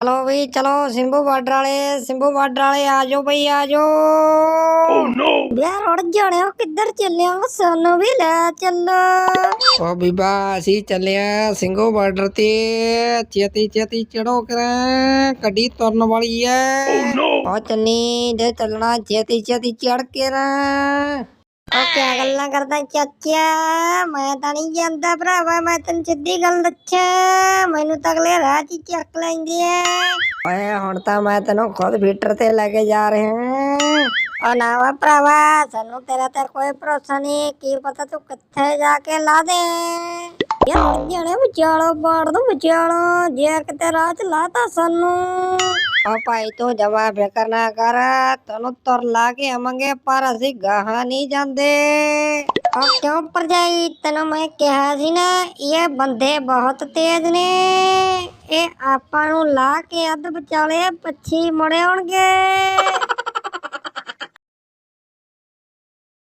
ਚਲੋ ਬਈ ਚਲੋ ਸਿੰਭੂ ਬਾਰਡਰ ਵਾਲੇ ਸਿੰਭੂ ਬਾਰਡਰ ਵਾਲੇ ਆ ਜਾਓ ਬਈ ਆ ਜਾਓ। ਯਾਰ ਉੜ ਜਾਣਿਓ ਕਿੱਧਰ ਚੱਲਿਆ ਵਾ ਸਾਨੂੰ ਵੀ ਲੈ ਚੱਲੋ। ਓ ਬੀਬਾ ਅਸੀਂ ਚੱਲਿਆ ਸਿੰਘੋ ਬਾਰਡਰ ਤੇ। ਛੇਤੀ ਛੇਤੀ ਚੜੋ ਕਰਾਂ ਗੱਡੀ ਤੁਰਨ ਵਾਲੀ ਐ। ਓ ਚੰਨੀ ਜੇ ਚੱਲਣਾ ਛੇਤੀ ਛੇਤੀ ਚੜ ਕੇ ਰਾਂ ਓ ਕਿਆ ਗੱਲਾਂ ਕਰਦਾ ਚਾਚਾ? ਮੈਂ ਤਾਂ ਨਹੀਂ ਜਾਂਦਾ ਭਰਾਵਾ ਮੈਂ ਤੈਨੂੰ ਸਿੱਧੀ ਗੱਲ ਦੱਸਾਂ। ਮੈਨੂੰ ਤਾਂ ਅਗਲੇ ਰਾਹ 'ਚ ਹੀ ਚੱਕ ਲੈਂਦੇ ਆ। ਓਏ ਹੁਣ ਤਾਂ ਮੈਂ ਤੈਨੂੰ ਖੁਦ ਫੀਟਰ ਤੇ ਲੈ ਕੇ ਜਾ ਰਿਹਾ ਓ ਨਾ ਵਾ ਭਰਾਵਾ ਸਾਨੂੰ ਤੇਰਾ ਤੇ ਕੋਈ ਭਰੋਸਾ ਨਹੀਂ। ਕੀ ਪਤਾ ਤੂੰ ਕਿੱਥੇ ਜਾ ਕੇ ਲਾ ਦੇ। ਯਾਰ ਜਣੇ ਵਿਚਾਲੋ ਬਾੜ ਦੋ ਵਿਚਾਲੋ। ਜੇ ਕਿਤੇ ਰਾਹ 'ਚ ਲਾਤਾ ਸਾਨੂੰ। ਓ ਭਾਈ ਤੂੰ ਜਮਾ ਫਿਕਰ ਨਾ ਕਰ ਤੈਨੂੰ ਤੁਰ ਲਾ ਕੇ ਆਵਾਂਗੇ ਪਰ ਅਸੀਂ ਗਾਹਾਂ ਨਹੀਂ ਜਾਂਦੇ ਓ ਕਿਉਂ ਭਰਜਾਈ ਤੈਨੂੰ ਮੈਂ ਕਿਹਾ ਸੀ ਨਾ ਇਹ ਬੰਦੇ ਬਹੁਤ ਤੇਜ਼ ਨੇ ਇਹ ਆਪਾਂ ਨੂੰ ਲਾ ਕੇ ਅੱਧ ਵਿਚਾਲੇ ਪੱਛੀ ਮੁੜੇ ਆਉਣਗੇ